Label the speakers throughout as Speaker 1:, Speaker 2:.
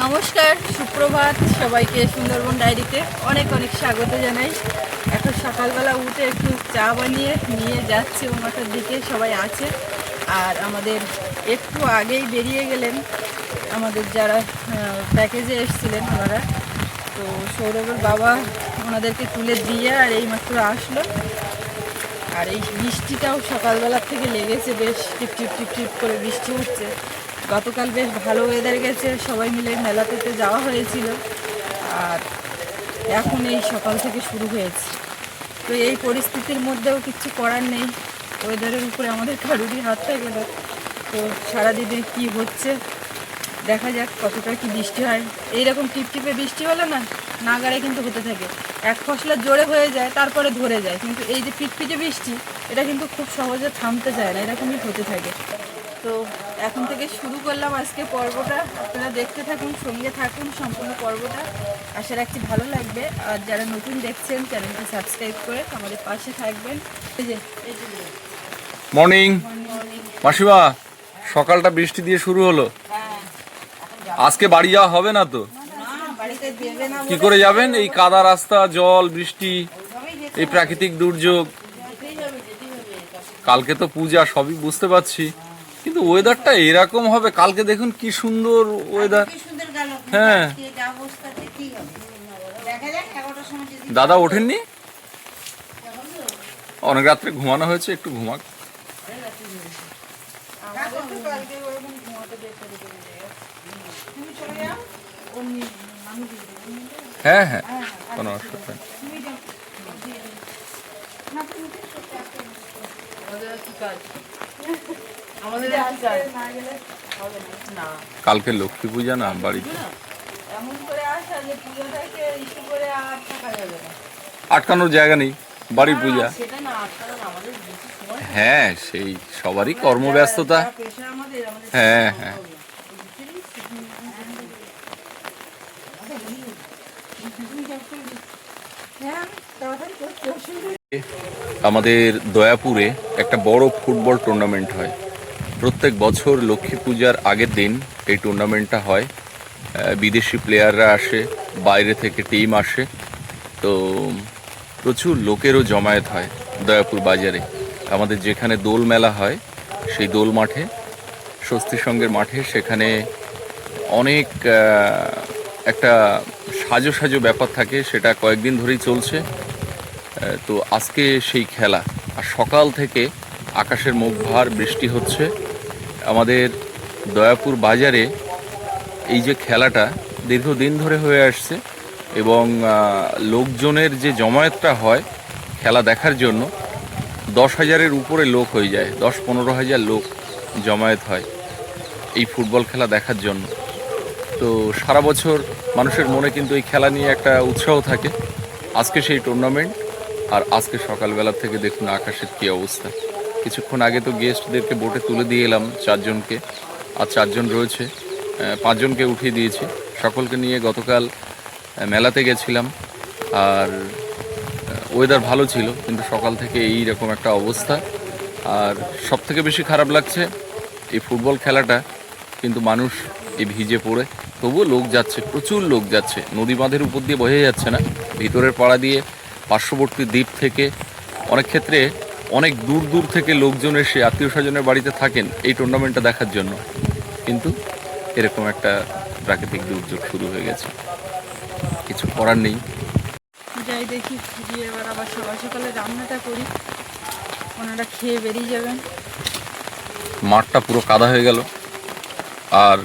Speaker 1: নমস্কার, সুপ্রভাত সবাইকে সুন্দরবন ডায়েরিতে অনেক অনেক স্বাগত জানাই। এখন সকালবেলা উঠে একটু চা বানিয়ে নিয়ে যাচ্ছে ও মাথার দিকে সবাই আছে। আর আমাদের একটু আগেই বেরিয়ে গেলেন, আমাদের যারা প্যাকেজে এসছিলেন ওনারা। তো সৌরভের বাবা ওনাদেরকে তুলে দিয়ে আর এই মাত্র আসলো। আর এই বৃষ্টিটাও সকালবেলার থেকে লেগেছে, বেশ টিপ টিপ টিপ টিপ করে বৃষ্টি হচ্ছে। গতকাল বেশ ভালো ওয়েদার গেছে, সবাই মিলে মেলাতে যাওয়া হয়েছিল। আর এখন এই সকাল থেকে শুরু হয়েছে। তো এই পরিস্থিতির মধ্যেও কিছু করার নেই। ওয়েদারের উপরে আমাদের কারুরই হাত থাকে না। তো সারাদিনে কি হচ্ছে, দেখা যাক কতটা কি বৃষ্টি হয়। এইরকম টিপটিপে বৃষ্টি হলে না নাগারে কিন্তু হতে থাকে। এক ফসলের জোরে হয়ে যায়, তারপরে ধরে যায়। কিন্তু এই যে পিটপিটে বৃষ্টি, এটা কিন্তু খুব সহজে থামতে চায় না, এরকমই হতে থাকে। তো এখন থেকে শুরু করলাম আজকে পর্বটা। আপনারা দেখতে থাকুন সঙ্গে থাকুন সম্পূর্ণ পর্বটা। আশা রাখছি ভালো লাগবে। আর যারা নতুন দেখছেন চ্যানেলটি সাবস্ক্রাইব করে আমাদের পাশে থাকবেন।
Speaker 2: মর্নিং। মাসিমা সকালটা বৃষ্টি দিয়ে শুরু হলো।
Speaker 1: হ্যাঁ।
Speaker 2: আজকে বাড়ি যাওয়া হবে না তো? কি করে যাবেন? এই কাদা রাস্তা জল বৃষ্টি এই প্রাকৃতিক দুর্যোগ। কালকে তো পূজা সবই বুঝতে পারছি। কিন্তু ওয়েদারটা এরকম হবে। কালকে দেখুন কি সুন্দর ওয়েদার
Speaker 1: কি সুন্দর গেল
Speaker 2: হ্যাঁ। দাদা ওঠেননি? অনেক রাত্রে ঘুমানো হয়েছে একটু ঘুমাক? হ্যাঁ হ্যাঁ। কোনো অসুবিধা নেই। কালকে লক্ষ্মী পূজা না বাড়িতে
Speaker 1: এমন করে আসা যে পুজোটাকে ইস্যু করে আর থাকা যাবে না।
Speaker 2: আটকানোর জায়গা নেই বাড়ির পূজা।
Speaker 1: সেটা না আটকানো না, আমাদের বেশি সময়
Speaker 2: হ্যাঁ সেই সবারই কর্মব্যস্ততা। হ্যাঁ হ্যাঁ।
Speaker 1: হ্যাঁ।
Speaker 2: আমাদের দয়াপুরে একটা বড় ফুটবল টুর্নামেন্ট হয়। প্রত্যেক বছর লক্ষ্মী পূজার আগের দিন এই টুর্নামেন্টটা হয়। বিদেশি প্লেয়াররা আসে, বাইরে থেকে টিম আসে। তো প্রচুর লোকেরও জমায়েত হয় দয়াপুর বাজারে। আমাদের যেখানে দোল মেলা হয়, সেই দোল মাঠে, স্বস্তি সঙ্গের মাঠে সেখানে অনেক একটা সাজো সাজো ব্যাপার থাকে, সেটা কয়েকদিন ধরেই চলছে। তো আজকে সেই খেলা। আর সকাল থেকে আকাশের মুখ ভার, বৃষ্টি হচ্ছে। আমাদের দয়াপুর বাজারে এই যে খেলাটা দীর্ঘদিন ধরে হয়ে আসছে এবং লোকজনের যে জমায়েতটা হয় খেলা দেখার জন্য দশ হাজারের উপরে লোক হয়ে যায়, দশ পনেরো হাজার লোক জমায়েত হয় এই ফুটবল খেলা দেখার জন্য। তো সারা বছর মানুষের মনে কিন্তু এই খেলা নিয়ে একটা উৎসাহ থাকে। আজকে সেই টুর্নামেন্ট আর আজকে সকালবেলা থেকে দেখুন আকাশের কী অবস্থা। কিছুক্ষণ আগে তো গেস্টদেরকে বোটে তুলে দিয়ে এলাম চারজনকে। আর চারজন রয়েছে পাঁচজনকে উঠিয়ে দিয়েছি। সকলকে নিয়ে গতকাল মেলাতে গেছিলাম। আর ওয়েদার ভালো ছিল, কিন্তু সকাল থেকে এই রকম একটা অবস্থা। আর সব থেকে বেশি খারাপ লাগছে এই ফুটবল খেলাটা, কিন্তু মানুষ এই ভিজে পড়ে। তবুও লোক যাচ্ছে, প্রচুর লোক যাচ্ছে। নদী বাঁধের উপর দিয়ে বয়ে যাচ্ছে না। ভিতরের পাড়া দিয়ে পার্শ্ববর্তী দ্বীপ থেকে অনেক ক্ষেত্রে অনেক দূর দূর থেকে লোকজন এসে আত্মীয় স্বজনের বাড়িতে থাকেন এই টুর্নামেন্টটা দেখার জন্য। কিন্তু এরকম একটা প্রাকৃতিক দুর্যোগ শুরু হয়ে গেছে। কিছু করার নেই।
Speaker 1: যাই দেখি গিয়ে এবার আবার সকাল সকালে রান্নাটা করি। ওনারা খেয়ে বেরিয়ে যাবেন।
Speaker 2: মাঠটা পুরো কাদা হয়ে গেল। আর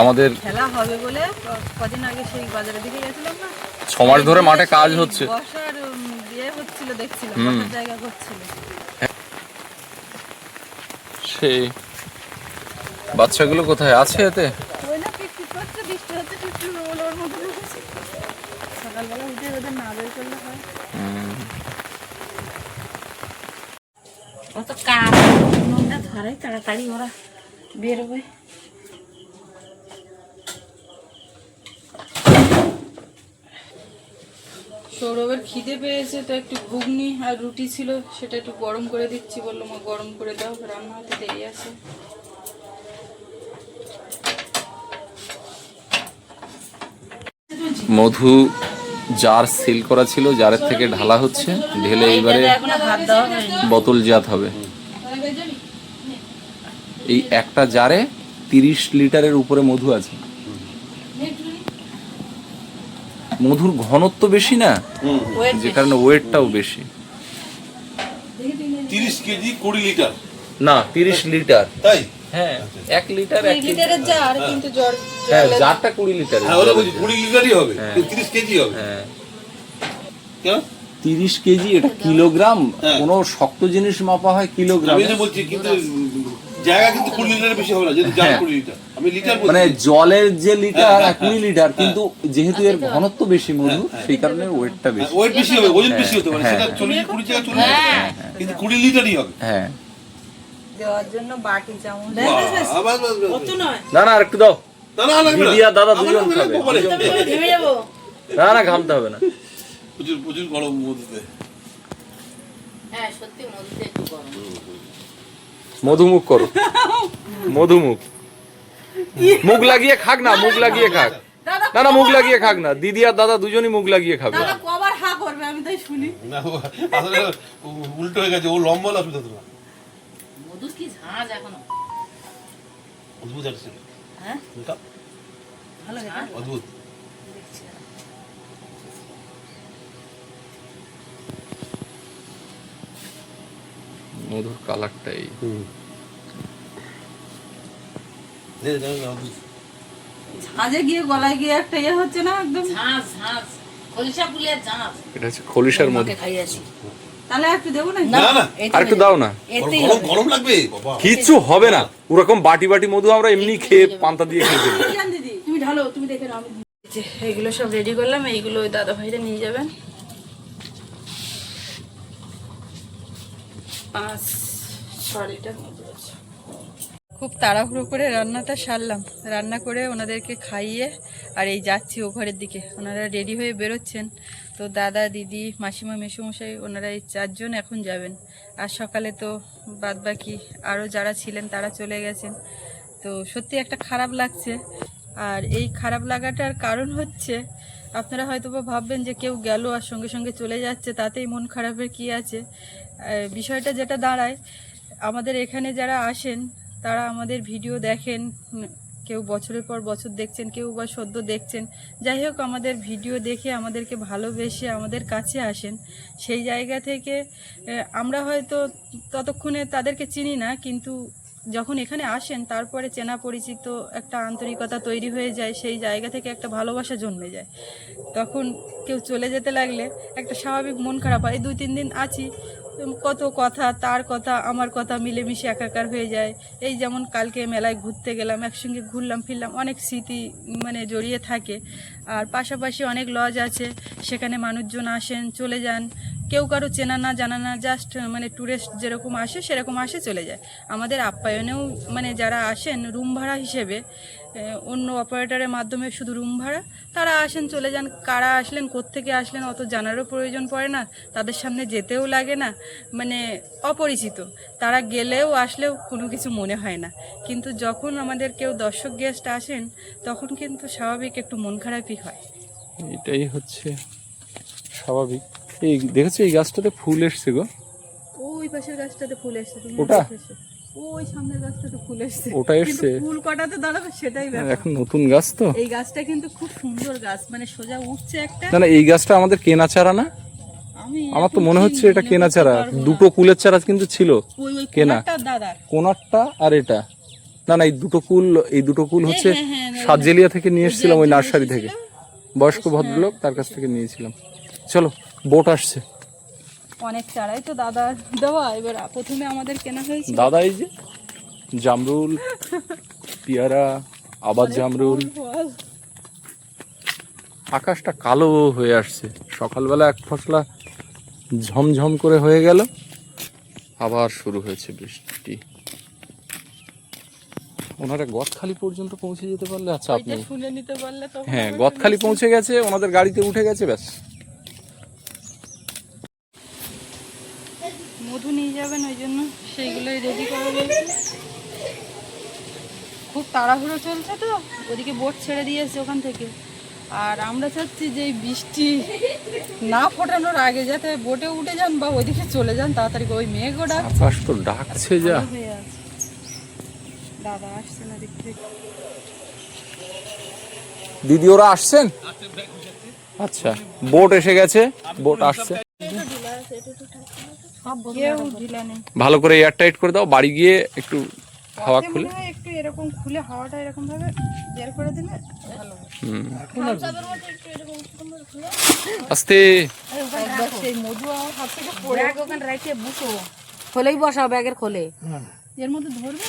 Speaker 2: আমাদের
Speaker 1: খেলা হবে বলে কদিন আগে সেই বাজারের দিকে গেছিলাম না?
Speaker 2: ছ মাস ধরে মাঠে কাজ হচ্ছে।
Speaker 1: বসার ইয়ে হচ্ছিল দেখছিল বসার জায়গা করছিল।
Speaker 2: সেই বাচ্চাগুলো কোথায়? আছে এতে?
Speaker 1: ওই না পিট করছে? বৃষ্টি হচ্ছে পিট ওর ওর মতো ঢুকেছে সকালবেলা উঠে ওদের না বের করলে হয়। অত কাজ নোংরা ধরে তাড়াতাড়ি ওরা বেরোবে। সৌরভের খিদে পেয়েছে তো একটু ঘুগনি আর রুটি ছিল, সেটা একটু গরম করে দিচ্ছি বলল, মা, গরম করে দাও রান্না হতে দেরি আছে।
Speaker 2: মধু জার সিল করা ছিল, জারের থেকে ঢালা হচ্ছে, ঢেলে এইবারে
Speaker 1: এখনও ভাত দেওয়া হয়নি
Speaker 2: বোতল জাত হবে। এই একটা জারে তিরিশ লিটারের উপরে মধু আছে। মধুর ঘনত্ব বেশি না? যে কারণে ওয়েটটাও বেশি।
Speaker 3: তিরিশ কেজি কুড়ি লিটার।
Speaker 2: না তিরিশ লিটার।
Speaker 3: তাই?
Speaker 2: হ্যাঁ এক লিটার এক
Speaker 1: লিটারের জার কিন্তু
Speaker 2: হ্যাঁ জারটা কুড়ি লিটার
Speaker 3: হ্যাঁ ওটা বলছি কুড়ি লিটারই হবে তিরিশ কেজি হবে।
Speaker 2: হ্যাঁ।
Speaker 3: কেন?
Speaker 2: তিরিশ কেজি এটা কিলোগ্রাম?
Speaker 3: হ্যাঁ।
Speaker 2: কোনো শক্ত জিনিস মাপা হয় কিলোগ্রাম?
Speaker 3: আমি বলছি কিন্তু জায়গা কিন্তু কুড়ি লিটারের বেশি হবে না জায়গা
Speaker 2: হ্যাঁ।
Speaker 3: কুড়ি লিটার। আমি লিটার
Speaker 2: মানে জলের যে লিটার
Speaker 3: হ্যাঁ, হ্যাঁ,
Speaker 2: কুড়ি লিটার কিন্তু যেহেতু এর ঘনত্ব বেশি মধু সেই কারণে ওয়েটটা বেশি।
Speaker 3: ওয়েট বেশি হবে ওজন বেশি হতে পারে
Speaker 2: হ্যাঁ,
Speaker 3: সেটা চল্লিশ কুড়ি টাকা চলে যাবে কিন্তু কুড়ি লিটারই হবে।
Speaker 2: হ্যাঁ।
Speaker 1: দেওয়ার জন্য বাটি চামচ।
Speaker 2: না না আর একটু দাও।
Speaker 3: না, না,
Speaker 2: দিদি আর দাদা দুজন
Speaker 3: না,
Speaker 2: খাবে, না না ঘামতে হবে না।
Speaker 3: প্রচুর প্রচুর গরম মধ্যে।
Speaker 4: হ্যাঁ সত্যি মধুতে একটু গরম।
Speaker 2: মধুমুখ করো। মধুমুখ। মুখ লাগিয়ে খাক না মুখ লাগিয়ে খাক।
Speaker 1: দাদা
Speaker 2: না না মুখ লাগিয়ে খাক না। দিদি আর দাদা দুজনই মুখ লাগিয়ে খাবে।
Speaker 1: দাদা কবার হা করবে আমি তাই শুনি।
Speaker 3: না আসলে উল্টো হয়ে গেছে ও লম্বা না
Speaker 4: মধুর কি ঝাঁজ এখনও?
Speaker 3: অদ্ভুত আসছে
Speaker 4: হ্যাঁ? ভালো
Speaker 3: অদ্ভুত।
Speaker 2: মধুর কালারটাই।
Speaker 1: আজে গিয়ে গলায় গিয়ে একটা ইয়ে হচ্ছে না একদম?
Speaker 4: ঝাঁজ ঝাঁজ খলিশা ফুলের ঝাঁজ
Speaker 2: এটা হচ্ছে খলিশার মধু।
Speaker 4: মাকে খাইয়েছি
Speaker 1: তাহলে একটু দেবো না?
Speaker 3: না না
Speaker 2: আর একটু দাও না।
Speaker 3: গরম গরম লাগবে বাবা।
Speaker 2: কিচ্ছু হবে না। ওরকম বাটি বাটি মধু আমরা এমনি খেয়ে পান্তা দিয়ে খেয়ে
Speaker 4: তুমি ঢালো তুমি দেখে নাও আমি
Speaker 1: সব রেডি করলাম এইগুলো দাদা ভাইরা নিয়ে যাবেন। পাঁচ খুব তাড়াহুড়ো করে রান্নাটা সারলাম। রান্না করে ওনাদেরকে খাইয়ে আর এই যাচ্ছি ও ঘরের দিকে। ওনারা রেডি হয়ে বেরোচ্ছেন। তো দাদা, দিদি, মাসিমা, মেসুমশাই, ওনারা এই চারজন এখন যাবেন। আর সকালে তো বাদ বাকি আরও যারা ছিলেন তারা চলে গেছেন। তো সত্যি একটা খারাপ লাগছে। আর এই খারাপ লাগাটার কারণ হচ্ছে, আপনারা হয়তো ভাববেন যে কেউ গেল আর সঙ্গে সঙ্গে চলে যাচ্ছে, তাতেই মন খারাপের কি আছে? বিষয়টা যেটা দাঁড়ায়, আমাদের এখানে যারা আসেন, তারা আমাদের ভিডিও দেখেন কেউ বছরের পর বছর দেখছেন, কেউ বা সদ্য দেখছেন। যাই হোক, আমাদের ভিডিও দেখে আমাদেরকে ভালোবেসে আমাদের কাছে আসেন। সেই জায়গা থেকে আমরা হয়তো ততক্ষণে তাদেরকে চিনি না, কিন্তু যখন এখানে আসেন, তারপরে চেনা পরিচিত একটা আন্তরিকতা তৈরি হয়ে যায়, সেই জায়গা থেকে একটা ভালোবাসা জন্মে যায়। তখন কেউ চলে যেতে লাগলে একটা স্বাভাবিক মন খারাপ হয়। দুই, তিন দিন আছি কত কথা, তার কথা, আমার কথা মিলেমিশে একাকার হয়ে যায়। এই যেমন কালকে মেলায় ঘুরতে গেলাম, একসঙ্গে ঘুরলাম, ফিরলাম, অনেক স্মৃতি মানে জড়িয়ে থাকে। আর পাশাপাশি অনেক লজ আছে, সেখানে মানুষজন আসেন, চলে যান। কেউ কারও চেনা না, জানা না জাস্ট মানে ট্যুরিস্ট যেরকম আসে, সেরকম আসে, চলে যায়। আমাদের আপ্যায়নেও মানে যারা আসেন রুম ভাড়া হিসেবে অন্য অপারেটরের মাধ্যমে শুধু রুম ভাড়া, তারা আসেন, চলে যান। কারা আসলেন, কোত্থেকে আসলেন, অত জানারও প্রয়োজন পড়ে না, তাদের সামনে যেতেও লাগে না মানে অপরিচিত। তারা গেলেও, আসলেও কোনো কিছু মনে হয় না। কিন্তু যখন আমাদের কেউ দর্শক গেস্ট আসেন, তখন কিন্তু স্বাভাবিক একটু মন খারাপই হয়।
Speaker 2: এটাই হচ্ছে স্বাভাবিক। এই দেখেছ এই গাছটাতে ফুল এসছে গো?
Speaker 1: ওই পাশের গাছটাতে ফুল এসছে তুমি
Speaker 2: ওটা?
Speaker 1: ওই সামনের গাছটাতে ফুল এসছে।
Speaker 2: ওটা এসছে?
Speaker 1: ফুল কটাতে দাঁড়াবে সেটাই ব্যাপার।
Speaker 2: এখন নতুন গাছ তো?
Speaker 1: এই গাছটা কিন্তু খুব সুন্দর গাছ মানে সোজা উঠছে একটা।
Speaker 2: না না এই গাছটা আমাদের কেনা চারা না? আমার তো মনে হচ্ছে এটা কেনা চারা। দুটো কুলের চারা কিন্তু ছিল। কেনা।
Speaker 1: কোনারটা
Speaker 2: আর এটা। না না এই দুটো কুল এই দুটো কুল হচ্ছে
Speaker 1: হ্যাঁ, হ্যাঁ, হ্যাঁ,
Speaker 2: সাতজেলিয়া থেকে নিয়ে এসেছিলাম ওই নার্সারি থেকে। বয়স্ক ভদ্রলোক তার কাছ থেকে নিয়েছিলাম। চলো বোট আসছে।
Speaker 1: অনেক চারাই তো দাদার দেওয়া এবার প্রথমে আমাদের কেনা হয়েছিল।
Speaker 2: দাদা এই যে জামরুল পিয়ারা আবার জামরুল। আকাশটা কালো হয়ে আসছে। সকালবেলা এক ফসলা ঝমঝম করে হয়ে গেল। আবার শুরু হয়েছে বৃষ্টি। ওনারা গদখালি পর্যন্ত পৌঁছে যেতে পারলে? আচ্ছা আপনি
Speaker 1: শুনে নিতে পারলে তো
Speaker 2: হ্যাঁ গদখালি পৌঁছে গেছে ওনাদের গাড়িতে উঠে গেছে ব্যাস।
Speaker 1: মধু নিয়ে যাবেন ওই জন্য সেইগুলোই রেডি করা রয়েছে খুব তাড়াহুড়ো চলছে তো ওদিকে বোট ছেড়ে দিয়েছে ওখান থেকে। আর আমরা চাচ্ছি যে বৃষ্টি না ফোটানোর আগে যাতে বোটে উঠে যান বা ওইদিকে চলে যান তাড়াতাড়ি। ওই মেঘও ডাক
Speaker 2: আকাশ তো ডাকছে যা।
Speaker 1: হয়ে আছে। দাদা আসছে না দিক
Speaker 2: দিদি ওরা আসছেন? আচ্ছা। বোট এসে গেছে বোট আসছে। ভালো করে এয়ার টাইট করে দাও বাড়ি গিয়ে একটু হাওয়া খুলে।
Speaker 1: একটু এরকম খুলে হাওয়াটা এরকম ভাবে বের করে দিলে ভালো।
Speaker 2: হুম। আস্তে।
Speaker 1: সেই মধু হাত থেকে পড়ে
Speaker 4: ওখানে খোলেই বসাও ব্যাগের খোলে।
Speaker 1: এর মধ্যে ধরবে?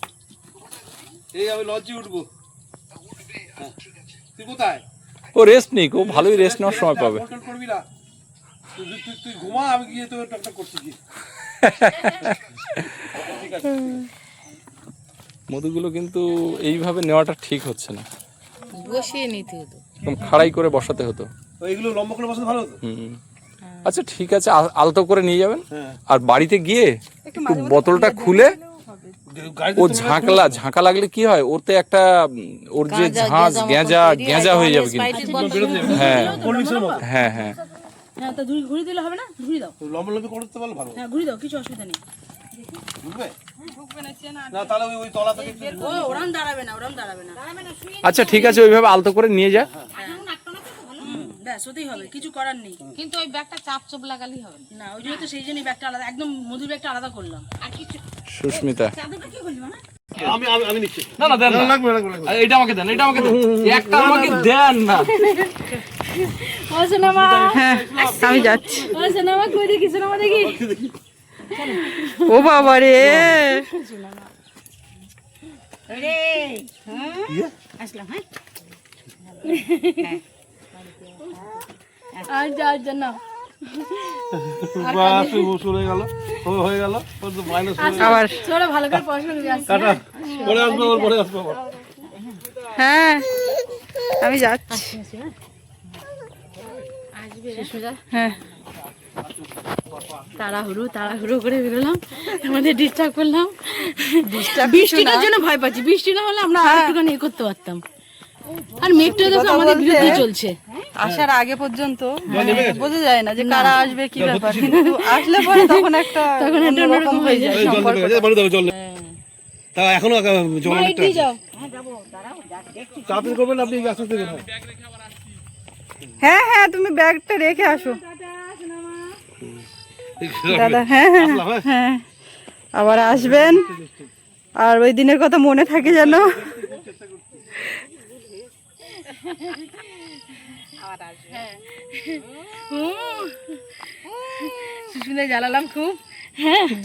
Speaker 4: এই
Speaker 3: আমি লঞ্চে উঠবো। হ্যাঁ। তুই কোথায়?
Speaker 2: ও রেস্ট নেই ও ভালোই রেস্ট নেওয়ার সময় পাবে।
Speaker 3: করবি না। তুই ঘুমা আমি গিয়ে তোর টকটক করছি কি
Speaker 2: মধুগুলো কিন্তু এইভাবে নেওয়াটা ঠিক হচ্ছে না।
Speaker 4: বসিয়ে নিতে হতো।
Speaker 2: একদম খাড়াই করে বসাতে হতো।
Speaker 3: এইগুলো লম্বা করে বসাতে ভালো হতো?
Speaker 2: হুম। আচ্ছা ঠিক আছে আল- আলতো করে নিয়ে যাবেন।
Speaker 3: হ্যাঁ।
Speaker 2: আর বাড়িতে গিয়ে একটু বোতলটা খুলে ও ঝাঁকলা ঝাঁকা লাগলে কি হয়? ওতে একটা ওর যে ঝাঁঝ গেঁজা গেঁজা হয়ে যাবে কিন্তু। হ্যাঁ হ্যাঁ। হ্যাঁ
Speaker 5: হ্যাঁ। তা ঘুরি ঘুরি দিলে হবে না? ঘুরি দাও।
Speaker 3: লম্বা লম্বি করতে পারলে ভালো।
Speaker 5: হ্যাঁ ঘুরি দাও কিছু অসুবিধা নেই।
Speaker 3: বুঝবে না তাহলে ওই ওই তলা থেকে একটু-
Speaker 5: ও ওরাম দাঁড়াবে না ওরাম দাঁড়াবে না।
Speaker 2: আচ্ছা ঠিক আছে ওইভাবে আলতো করে নিয়ে যা।
Speaker 5: ব্যাস ওতেই হবে কিছু করার নেই।
Speaker 4: কিন্তু ওই ব্যাগটা চাপ চপ লাগালেই হবে না।
Speaker 5: না ওই জন্য তো সেই জন্যই ব্যাগটা আলাদা একদম মধুর ব্যাগটা আলাদা করলাম। আর কিছু
Speaker 2: সুস্মিতা।
Speaker 5: চাদরটা কি মানে
Speaker 3: আমি আমি আমি নিচ্ছি।
Speaker 2: না না দেন
Speaker 3: লাগবে লাগবে লাগবে।
Speaker 2: এটা আমাকে দেন এটা আমাকে দেন। একটা আমাকে দেন না।
Speaker 5: ও
Speaker 1: হ্যাঁ আমি যাচ্ছি।
Speaker 5: কই দেখি সোনামা দেখি।
Speaker 1: ও বাবা রে।
Speaker 5: আসলাম হ্যাঁ। আর যা না
Speaker 3: বাস শুরু গেল হয়ে গেল ওর তো মাইনাস
Speaker 1: আবার।
Speaker 5: ছোড়া ভালো করে পড়াশোনা করবি আসছি
Speaker 3: টাটা। পরে আসব ওর পরে আসব
Speaker 1: হ্যাঁ আমি যাচ্ছি। হ্যাঁ।
Speaker 5: তাড়াহুড়ো তাড়াহুড়ো করে বেরোলাম আমাদের ডিস্টার্ব করলাম। বৃষ্টিটার জন্য ভয় পাচ্ছি বৃষ্টি না হলে আমরা আর একটুখানি এ করতে পারতাম। আর দেখো আমাদের বিরুদ্ধে চলছে।
Speaker 1: আসার আগে পর্যন্ত মানে বোঝা যায় না যে কারা আসবে কি ব্যাপার। কিন্তু আসলে পরে তখন একটা তখন একটা অন্যরকম হয়ে যায়
Speaker 3: দেবে। তা এখনও জল করবেন আপনি আস্তে
Speaker 1: হ্যাঁ হ্যাঁ তুমি ব্যাগটা রেখে আসো। দাদা হ্যাঁ হ্যাঁ
Speaker 3: হ্যাঁ?
Speaker 1: হ্যাঁ। আবার আসবেন। আর ওই দিনের কথা মনে থাকে যেন।
Speaker 5: শুনে জ্বালালাম খুব।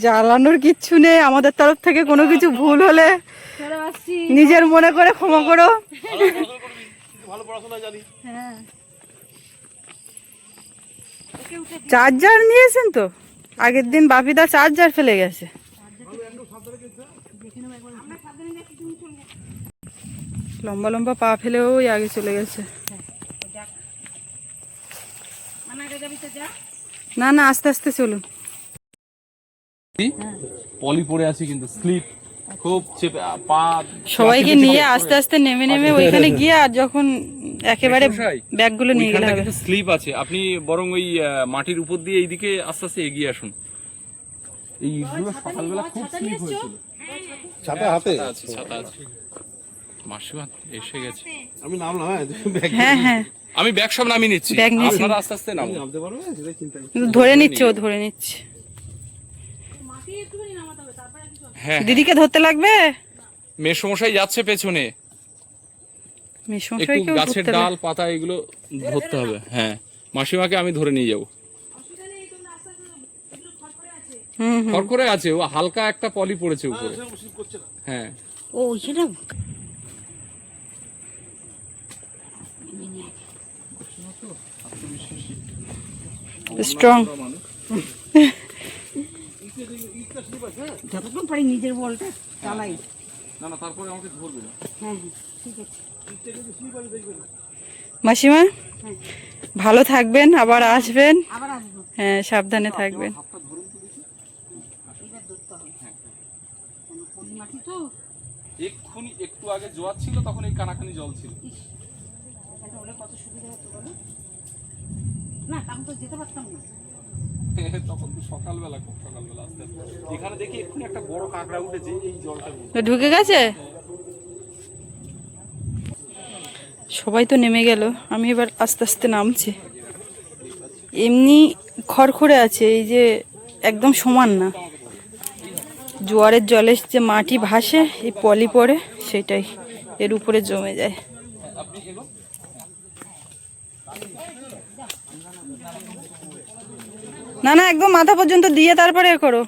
Speaker 1: জ্বালানোর কিচ্ছু নেই আমাদের তরফ থেকে কোনো কিছু ভুল হলে নিজের মনে করে ক্ষমা করো। চার্জার নিয়েছেন তো? আগের দিন বাপিদা চার্জার ফেলে গেছে। লম্বা লম্বা পা ফেলে ওই আগে চলে গেছে। না না আস্তে আস্তে চলুন।
Speaker 2: পলি পড়ে আছে কিন্তু স্লিপ খুব চেপে পা
Speaker 1: সবাইকে নিয়ে আস্তে আস্তে নেমে নেমে ওইখানে গিয়ে আর যখন একেবারে ব্যাগগুলো নিয়ে গেলে
Speaker 2: কিন্তু স্লিপ আছে। আপনি বরং ওই মাটির উপর দিয়ে এইদিকে আস্তে আস্তে এগিয়ে আসুন। এই ইটগুলো সকালবেলা খুব স্লিপ হয়েছিল।
Speaker 3: ছাতা হাতে?
Speaker 2: আছে ছাতা আছে। মাসিমা এসে গেছে।
Speaker 3: আমি নামলাম হ্যাঁ ব্যাগ
Speaker 1: হ্যাঁ হ্যাঁ।
Speaker 2: আমি ব্যাগ সব নামিয়ে নিচ্ছি।
Speaker 1: ব্যাগ।
Speaker 2: আপনারা আস্তে আস্তে
Speaker 3: নামতে পারবে সেটাই চিন্তা নেই।
Speaker 1: ধরে নিচ্ছে ও ধরে নিচ্ছে।
Speaker 2: হ্যাঁ
Speaker 1: দিদিকে ধরতে লাগবে?
Speaker 2: মেসমশাই যাচ্ছে পেছনে। একটু গাছের ডাল পাতা এগুলো ধরতে হবে। হ্যাঁ মাসিমাকে আমি ধরে নিয়ে যাব। খড়খড়ে আছে। ও হালকা একটা পলি পড়েছে উপরে। হ্যাঁ
Speaker 5: ও সেটা
Speaker 1: স্ট্রং
Speaker 4: যতক্ষণ পারি নিজের বলটা চালাই।
Speaker 2: না না তারপরে আমাকে ধরবে না।
Speaker 4: হ্যাঁ হ্যাঁ ঠিক আছে।
Speaker 1: মাসিমা ভালো থাকবেন আবার আসবেন। হ্যাঁ সাবধানে থাকবেন।
Speaker 4: মাটি
Speaker 2: এক্ষুনি একটু আগে জোয়ার ছিল তখন এই কানাকানি জল ছিল।
Speaker 4: কত সুবিধা হতো বলো? না আমি তো যেতে পারতাম না।
Speaker 2: তখন তো সকালবেলা খুব সকালবেলা আসতে আসতে। এখানে দেখি এক্ষুনি একটা বড় কাঁকড়া উঠেছে এই জলটার
Speaker 1: ঢুকে গেছে? সবাই তো নেমে গেল আমি এবার আস্তে আস্তে নামছি। এমনি খড়খড়ে আছে এই যে একদম সমান না। জোয়ারের জলে যে মাটি ভাসে এই পলি পড়ে সেটাই এর উপরে জমে যায়। না না একদম মাথা পর্যন্ত দিয়ে তারপরে এ করো।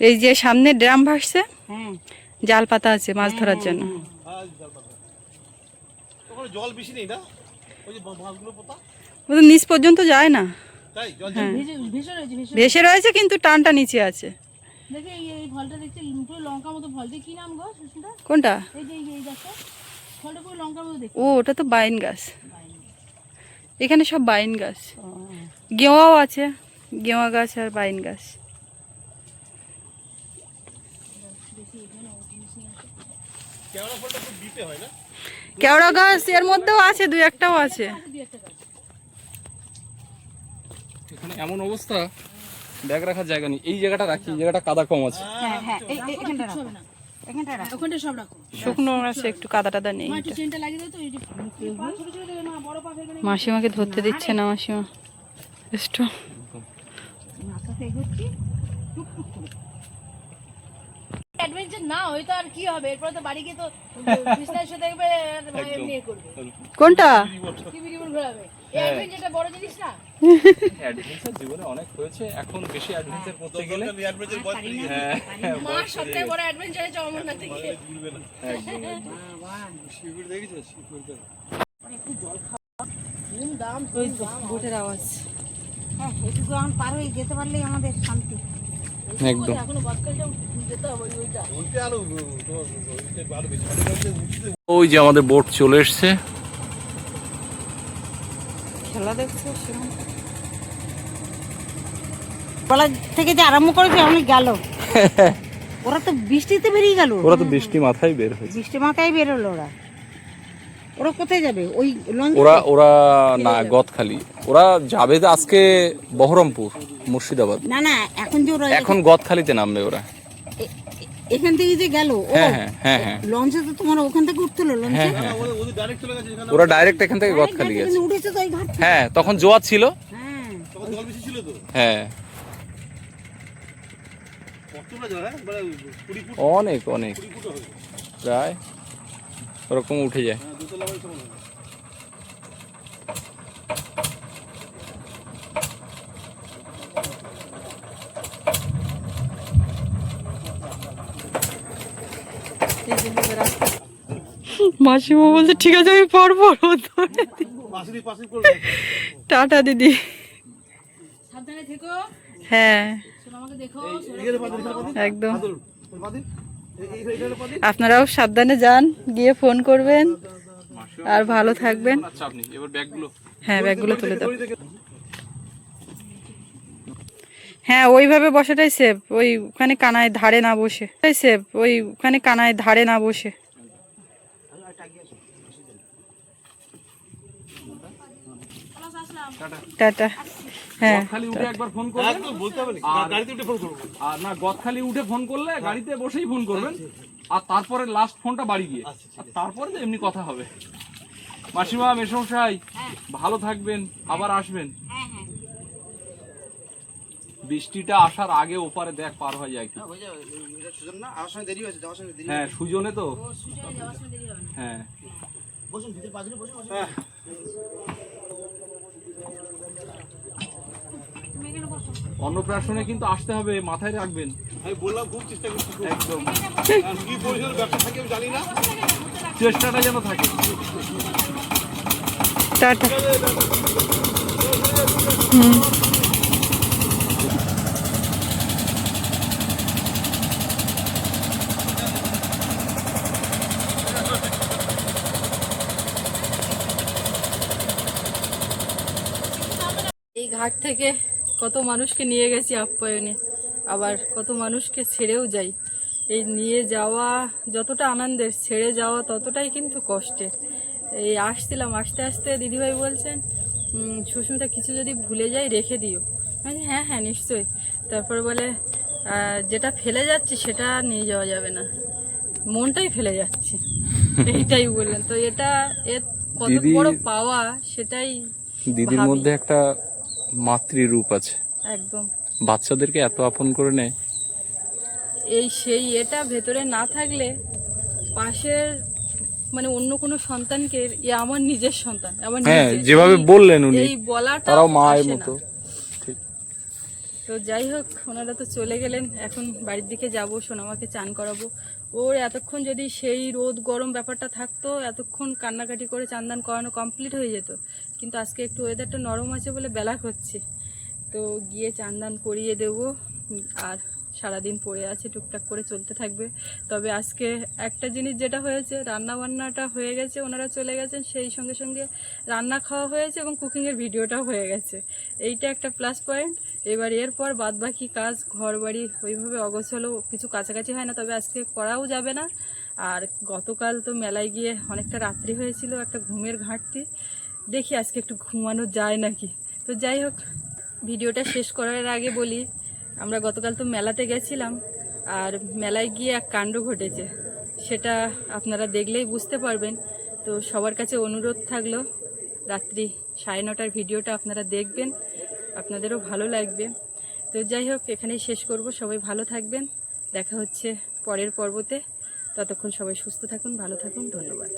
Speaker 1: এই যে সামনে ড্রাম ভাসছে
Speaker 4: হ্যাঁ
Speaker 1: জাল পাতা আছে মাছ ধরার জন্য।
Speaker 3: জল বেশি নেই না? ওই যে বা- বাঁশগুলো পোতা?
Speaker 1: ও তো নিচ পর্যন্ত যায় না।
Speaker 3: তাই জল
Speaker 1: হ্যাঁ।
Speaker 4: ভেসে রয়েছে
Speaker 1: কিন্তু টানটা নিচে আছে।
Speaker 4: দেখে এই এই ফলটা দেখছি পুরো লঙ্কা মতো ফলটা কি নাম গো সুস্মিতা?
Speaker 1: কোনটা?
Speaker 4: এই যে এই দেখো ফলটা পুরো লঙ্কার মতো দেখি
Speaker 1: ও ওটা তো বাইন গাছ। এখানে সব বাইন গাছ। গেওয়াও আছে গেওয়া গাছ আর বাইন গাছ।
Speaker 3: কেওড়া ফলটা খুব দিতে হয় না?
Speaker 1: কেওড়া গাছ এর মধ্যেও আছে দুই একটাও আছে।
Speaker 2: এখানে এমন অবস্থা ব্যাগ রাখার জায়গা নেই এই জায়গাটা রাখি এই জায়গাটা কাদা কম আছে
Speaker 4: হ্যাঁ হ্যাঁ এই এই- এখানটা রাখো এখানটা রাখো
Speaker 1: ওখানটা সব রাখো শুকনো আছে একটু কাদা টাদা নেই
Speaker 4: একটু চেনটা লাগিয়ে দাও তো এই যে পা ছোট ছোট দেবে না বড় পা ফেলবে না
Speaker 1: মাসিমাকে ধরতে দিচ্ছে না মাসিমা স্ট্রং
Speaker 4: আস্তে এগোচ্ছি অ্যাডভেঞ্চার না হয়তো আর কি হবে এরপর তো বাড়ি গিয়ে তো বিছনায় শুয়ে দেখবে আর করবে
Speaker 1: কোনটা
Speaker 4: টিভি রিমোট ঘোরাবে এই অ্যাডভেঞ্চারটা বড় জিনিস না
Speaker 2: অ্যাডভেঞ্চার জীবনে অনেক হয়েছে। এখন বেশি অ্যাডভেঞ্চার করতে গেলে। হ্যাঁ।
Speaker 4: মা সবথেকে বড় অ্যাডভেঞ্চার হচ্ছে অমরনাথ থেকে
Speaker 3: শিবির দেখেছ শিবিরটা?
Speaker 4: দাম
Speaker 1: ওই বোটের আওয়াজ
Speaker 4: হ্যাঁ এটুকু এখন পার হয়ে যেতে পারলেই আমাদের শান্তি
Speaker 2: একদম।
Speaker 4: এখনও বকখালিটা যেতে হবে ওই-
Speaker 2: যে আমাদের বোট চলে এসছে।
Speaker 1: খেলা দেখছ
Speaker 4: বলা থেকে যে আরম্ভ করেছে অনেক গেল। ওরা তো বৃষ্টিতে বেরিয়ে গেল।
Speaker 2: ওরা তো বৃষ্টি মাথায় বের হয়েছে।
Speaker 4: বৃষ্টি মাথায় বেরোলো ওরা। ওরা কোথায় যাবে? ওই লঞ্চ
Speaker 2: ওরা ওরা না গদখালি। ওরা যাবে তো আজকে বহরমপুর মুর্শিদাবাদ।
Speaker 4: না না এখন যে ওরা
Speaker 2: এখন গদখালিতে নামবে ওরা।
Speaker 4: এখান থেকে যে গেল
Speaker 2: হ্যাঁ হ্যাঁ হ্যাঁ হ্যাঁ।
Speaker 4: লঞ্চে তো তোমার ওখান থেকে উঠছিল লঞ্চে?
Speaker 2: হ্যাঁ হ্যাঁ।
Speaker 3: গেছে এখানে
Speaker 2: ওরা ডাইরেক্ট এখান থেকে গদখালি গেছে।
Speaker 4: উঠেছে তো ওই ঘাট
Speaker 2: হ্যাঁ তখন জোয়ার ছিল।
Speaker 4: হ্যাঁ।
Speaker 3: তখন জল বেশি ছিল তো?
Speaker 2: হ্যাঁ
Speaker 3: কতটা জল হ্যাঁ মানে কুড়ি ফুট
Speaker 2: অনেক অনেক।
Speaker 3: কুড়ি ফুট হবে
Speaker 2: প্রায় ওরকম উঠে যায়।
Speaker 3: হ্যাঁ
Speaker 1: মাসিমা বলছে ঠিক আছে আমি পারব। টাটা দিদি। হ্যাঁ। একদম। আপনারাও সাবধানে যান গিয়ে ফোন করবেন। আর ভালো থাকবেন। হ্যাঁ ব্যাগগুলো তুলে দাও। হ্যাঁ ওইভাবে বসাটাই সেফ ওই ওখানে কানায় ধারে না বসে। ওই সেফ ওই ওখানে কানায় ধারে না বসে। টাটা। হ্যাঁ।
Speaker 2: খালি উঠে একবার ফোন করবেন।
Speaker 3: একদম বলতে হবে না গাড়িতে উঠে ফোন করব।
Speaker 2: আর না গদখালি উঠে ফোন করলে গাড়িতে বসেই ফোন করবেন। আর তারপরে লাস্ট ফোনটা বাড়ি গিয়ে। আর তারপরে তো এমনি কথা হবে। মাসিমা মেসমশাই ভালো থাকবেন আবার আসবেন। বৃষ্টিটা আসার আগে ওপারে দেখ পার হয়ে যায় কি। হ্যাঁ সুজনে তো। হ্যাঁ।
Speaker 3: বসুন ভিতরে পাশে বসুন। হ্যাঁ।
Speaker 2: অন্নপ্রাশনে কিন্তু আসতে হবে মাথায় রাখবেন।
Speaker 3: আমি বললাম খুব চেষ্টা করছি একদম। কি পরিষেবার ব্যবসা থাকে আমি জানি না। চেষ্টাটা যেন থাকে।
Speaker 5: টাটা।
Speaker 1: এই ঘাট থেকে কত মানুষকে নিয়ে গেছি আপ্যায়নে আবার কত মানুষকে ছেড়েও যাই। এই নিয়ে যাওয়া যতটা আনন্দের ছেড়ে যাওয়া ততটাই কিন্তু কষ্টের। এই আসছিলাম আসতে আসতে দিদিভাই বলছেন "উম, সুস্মিতা কিছু যদি ভুলে যাই রেখে দিও। আমি হ্যাঁ হ্যাঁ নিশ্চয়ই। তারপর বলে যেটা ফেলে যাচ্ছি সেটা নিয়ে যাওয়া যাবে না। মনটাই ফেলে যাচ্ছি। এইটাই বললেন। তো এটা এর কত বড় পাওয়া সেটাই
Speaker 2: দিদির মধ্যে একটা মাতৃরূপ আছে।
Speaker 1: একদম।
Speaker 2: বাচ্চাদেরকে এত আপন করে নেয়?
Speaker 1: এই সেই এটা ভেতরে না থাকলে পাশের মানে অন্য কোনো সন্তানকে এ আমার নিজের সন্তান আমার
Speaker 2: হ্যাঁ যেভাবে বললেন উনি
Speaker 1: এই বলাটা
Speaker 2: তারাও মায়ের মতো।
Speaker 1: তো যাই হোক ওনারা তো চলে গেলেন এখন বাড়ির দিকে যাব সোনামাকে চান করাবো। ওর এতক্ষণ যদি সেই রোদ গরম ব্যাপারটা থাকতো এতক্ষণ কান্নাকাটি করে চান দান করানো কমপ্লিট হয়ে যেত। কিন্তু আজকে একটু ওয়েদারটা নরম আছে বলে বেলা হচ্ছে। তো গিয়ে চান দান করিয়ে দেবো। আর সারাদিন পড়ে আছে, টুকটাক করে চলতে থাকবে। তবে আজকে একটা জিনিস যেটা হয়েছে রান্না বান্নাটা হয়ে গেছে, ওনারা চলে গেছেন, সেই সঙ্গে সঙ্গে রান্না খাওয়া হয়েছে এবং কুকিংয়ের ভিডিওটাও হয়ে গেছে। এইটা একটা প্লাস পয়েন্ট এবার এরপর বাদ বাকি কাজ ঘর বাড়ি ওইভাবে অগোছলো, কিছু কাছাকাছি হয় না, তবে আজকে করাও যাবে না। আর গতকাল তো মেলায় গিয়ে অনেকটা রাত্রি হয়েছিল, একটা ঘুমের ঘাটতি। দেখি আজকে একটু ঘুমানো যায় নাকি। তো যাই হোক, ভিডিওটা শেষ করার আগে বলি, আমরা গতকাল তো মেলাতে গেছিলাম, আর মেলায় গিয়ে এক কাণ্ড ঘটেছে। সেটা আপনারা দেখলেই বুঝতে পারবেন। তো সবার কাছে অনুরোধ থাকল, রাত্রি সাড়ে নটার ভিডিওটা আপনারা দেখবেন, আপনাদেরও ভালো লাগবে। তো যাই হোক, এখানেই শেষ করব। সবাই ভালো থাকবেন। দেখা হচ্ছে পরের পর্বতে। ততক্ষণ সবাই সুস্থ থাকুন, ভালো থাকুন। ধন্যবাদ।